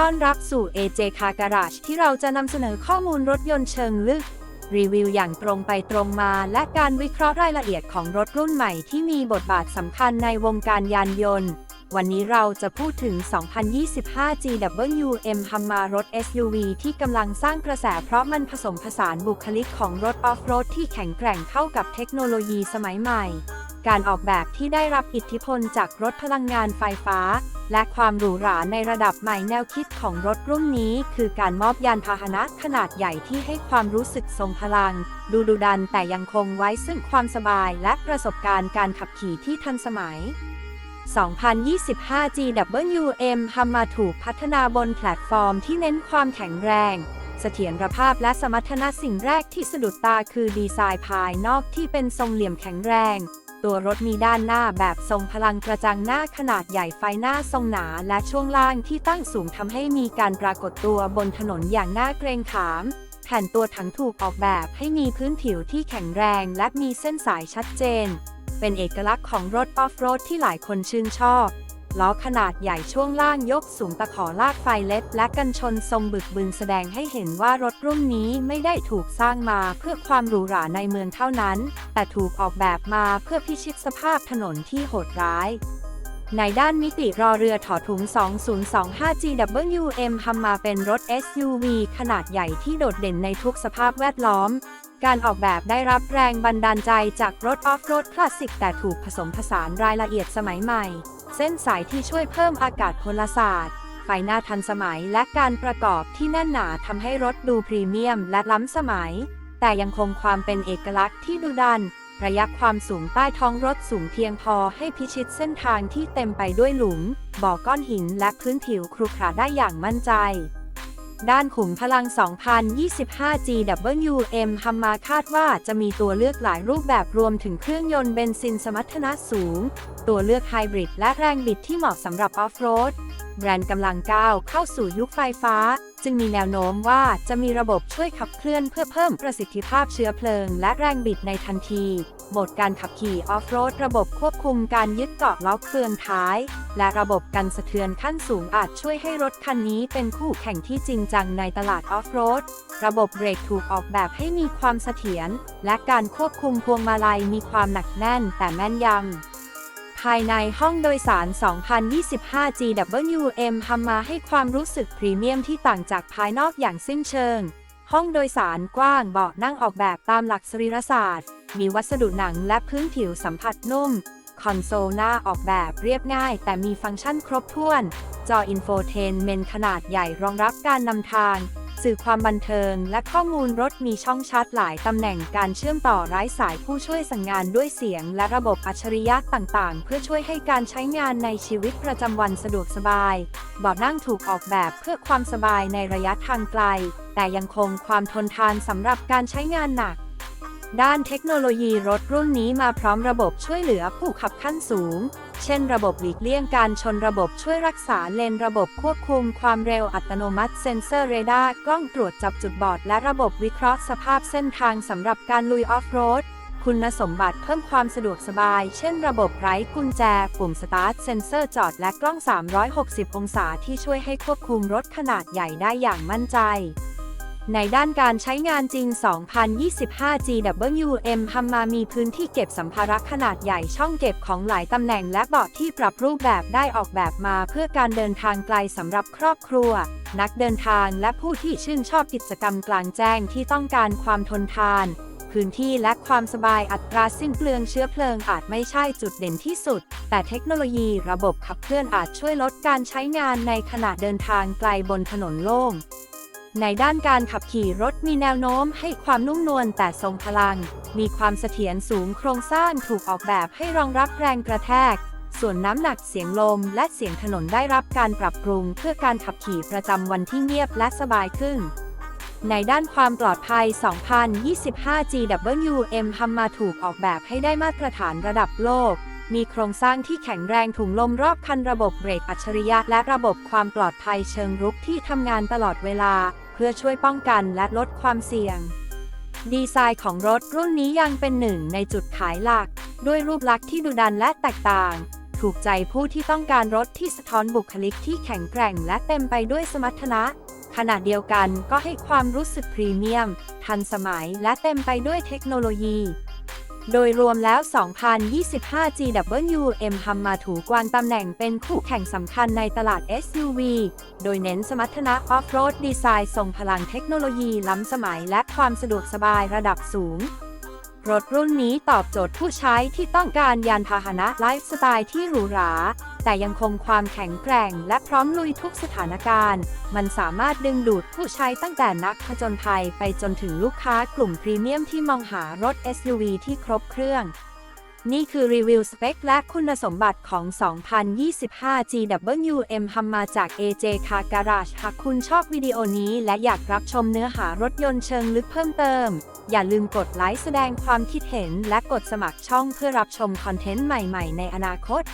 ้อนรับสู่ AJ Car Garage ที่เราจะนำเสนอข้อมูลรถยนต์เชิงลึก รีวิวอย่างตรงไปตรงมา และการวิเคราะห์รายละเอียดของรถรุ่นใหม่ที่มีบทบาทสำคัญในวงการยานยนต์ วันนี้เราจะพูดถึง 2025 GWM Hummer รถ SUV ที่กำลังสร้างกระแสเพราะมันผสมผสานบุคลิกของรถออฟโรดที่แข็งแกร่งเข้ากับเทคโนโลยีสมัยใหม่ การออกแบบที่ได้รับอิทธิพลจากรถพลังงานไฟฟ้า และความหรูหราในระดับใหม่แนวคิดของรถรุ่นนี้ คือการมอบยานพาหนะขนาดใหญ่ที่ให้ความรู้สึกทรงพลัง ดูดุดันแต่ยังคงไว้ซึ่งความสบายและประสบการณ์การขับขี่ที่ทันสมัย 2025 GWM ทำมาถูกพัฒนาบนแพลตฟอร์มที่เน้นความแข็งแรงเสถียรภาพและสมรรถนะสิ่งแรกที่สะดุดตาคือดีไซน์ภายนอกที่เป็นทรงเหลี่ยมแข็งแรง ตัวรถมีด้านหน้าแบบทรงพลังกระจังหน้าขนาดใหญ่ไฟหน้าทรงหนาและช่วงล่างที่ตั้งสูงทำให้มีการปรากฏตัวบนถนนอย่างน่าเกรงขาม แผ่นตัวถังถูกออกแบบให้มีพื้นผิวที่แข็งแรงและมีเส้นสายชัดเจน เป็นเอกลักษณ์ของรถออฟโรดที่หลายคนชื่นชอบ ล้อขนาดใหญ่ช่วงล่างยกสูงตะขอลากไฟเล็ดและกันชนทรงบึกบึนแสดงให้เห็นว่ารถรุ่นนี้ไม่ได้ถูกสร้างมาเพื่อความหรูหราในเมืองเท่านั้น แต่ถูกออกแบบมาเพื่อพิชิตสภาพถนนที่โหดร้ายในด้านมิติรอเรือถอถุง 2025 GWM ทำมาเป็นรถ SUV ขนาดใหญ่ที่โดดเด่นในทุกสภาพแวดล้อม การออกแบบได้รับแรงบันดาลใจจากรถออฟโรดคลาสสิกแต่ถูกผสมผสานรายละเอียดสมัยใหม่ เส้นสายที่ช่วยเพิ่มอากาศพลศาสตร์ไฟหน้าทันสมัยและการประกอบที่แน่นหนาทำให้รถดูพรีเมียมและล้ำสมัย แต่ยังคงความเป็นเอกลักษณ์ที่ดุดัน ระยะความสูงใต้ท้องรถสูงเพียงพอให้พิชิตเส้นทางที่เต็มไปด้วยหลุม บ่อก้อนหินและพื้นผิวครุขระได้อย่างมั่นใจ ด้านขุมพลัง 2025 GWM ฮัมมาคาดว่าจะมีตัวเลือกหลายรูปแบบรวมถึงเครื่องยนต์เบนซินสมรรถนะสูง ตัวเลือกไฮบริดและแรงบิดที่เหมาะสำหรับออฟโรด แบรนด์กำลังก้าวเข้าสู่ยุคไฟฟ้าจึงมีแนวโน้มว่าจะมีระบบช่วยขับเคลื่อนเพื่อเพิ่มประสิทธิภาพเชื้อเพลิง และแรงบิดในทันที โหมดการขับขี่ออฟโรดระบบควบคุมการยึดเกาะล้อเฟืองท้าย และระบบกันสะเทือนขั้นสูงอาจช่วยให้รถคันนี้เป็นคู่แข่งที่จริงจังในตลาดออฟโรด ระบบเบรกถูกออกแบบให้มีความเสถียรและการควบคุมพวงมาลัยมีความหนักแน่นแต่แม่นยำ ภายในห้องโดยสาร 2025 GWM ทำมาให้ความรู้สึกพรีเมียมที่ต่างจากภายนอกอย่างสิ้นเชิง ห้องโดยสารกว้างเบาะนั่งออกแบบตามหลักสรีรศาสตร์ มีวัสดุหนังและพื้นผิวสัมผัสนุ่ม คอนโซลหน้าออกแบบเรียบง่าย แต่มีฟังก์ชันครบถ้วน จออินโฟเทนเมนขนาดใหญ่รองรับการนำทาง สื่อความบันเทิง และข้อมูลรถมีช่องชาร์จหลายตำแหน่งการเชื่อมต่อไร้สายผู้ช่วยสั่งงานด้วยเสียง และระบบอัจฉริยะต่างๆ เพื่อช่วยให้การใช้งานในชีวิตประจำวันสะดวกสบายเบาะนั่งถูกออกแบบเพื่อความสบายในระยะทางไกล แต่ยังคงความทนทานสำหรับการใช้งานหนักด้านเทคโนโลยีรถรุ่นนี้มาพร้อมระบบช่วยเหลือผู้ขับขั้นสูง เช่นระบบหลีกเลี่ยงการชนระบบช่วยรักษาเลนระบบควบคุมความเร็วอัตโนมัติเซ็นเซอร์เรดาร์กล้องตรวจจับจุดบอด และระบบวิเคราะห์สภาพเส้นทางสำหรับการลุยออฟโรดคุณสมบัติเพิ่มความสะดวกสบาย เช่นระบบไร้กุญแจ ปุ่มสตาร์ทเซ็นเซอร์จอดและกล้อง 360 องศาที่ช่วยให้ควบคุมรถขนาดใหญ่ได้อย่างมั่นใจ ในด้านการใช้งานจริง 2025 GWM ทำมามีพื้นที่เก็บสัมภาระขนาดใหญ่ช่องเก็บของหลายตำแหน่งและเบาะที่ปรับรูปแบบได้ออกแบบมาเพื่อการเดินทางไกลสำหรับครอบครัว นักเดินทางและผู้ที่ชื่นชอบกิจกรรมกลางแจ้งที่ต้องการความทนทาน พื้นที่และความสบายอัตราสิ้นเปลืองเชื้อเพลิงอาจไม่ใช่จุดเด่นที่สุด แต่เทคโนโลยีระบบขับเคลื่อนอาจช่วยลดการใช้งานในขณะเดินทางไกลบนถนนโล่ง ในด้านการขับขี่รถมีแนวโน้มให้ความนุ่มนวลแต่ทรงพลัง มีความเสถียรสูงโครงสร้างถูกออกแบบให้รองรับแรงกระแทก ส่วนน้ำหนักเสียงลมและเสียงถนนได้รับการปรับปรุง เพื่อการขับขี่ประจำวันที่เงียบและสบายขึ้น ในด้านความปลอดภัย 2025 GWM ทำมาถูกออกแบบให้ได้มาตรฐานระดับโลก มีโครงสร้างที่แข็งแรงถุงลมรอบคันระบบเบรกอัจฉริยะและระบบความปลอดภัยเชิงรุกที่ทำงานตลอดเวลา เพื่อช่วยป้องกันและลดความเสี่ยง ดีไซน์ของรถรุ่นนี้ยังเป็นหนึ่งในจุดขายหลัก ด้วยรูปลักษณ์ที่ดุดันและแตกต่าง ถูกใจผู้ที่ต้องการรถที่สะท้อนบุคลิกที่แข็งแกร่งและเต็มไปด้วยสมรรถนะขณะเดียวกันก็ให้ความรู้สึกพรีเมียม ทันสมัยและเต็มไปด้วยเทคโนโลยี โดยรวมแล้ว 2025 GWM ฮัมมาถูกวางตำแหน่งเป็นคู่แข่งสำคัญในตลาด SUV โดยเน้นสมรรถนะออฟโรดดีไซน์ทรงพลังเทคโนโลยีล้ำสมัยและความสะดวกสบายระดับสูง รถรุ่นนี้ตอบโจทย์ผู้ใช้ที่ต้องการยานพาหนะไลฟ์สไตล์ที่หรูหรา แต่ยังคงความแข็งแกร่ง และพร้อมลุยทุกสถานการณ์ มันสามารถดึงดูดผู้ใช้ตั้งแต่นักผจญภัยไปจนถึงลูกค้ากลุ่มพรีเมียมที่มองหารถ SUV ที่ครบเครื่อง นี่คือรีวิวสเปคและคุณสมบัติของ 2025 GWM ฮัมมาจาก AJ Car Garage หากคุณชอบวิดีโอนี้และอยากรับชมเนื้อหารถยนต์เชิงลึกเพิ่มเติม อย่าลืมกดไลค์แสดงความคิดเห็น และกดสมัครช่องเพื่อรับชมคอนเทนต์ใหม่ ๆ ในอนาคต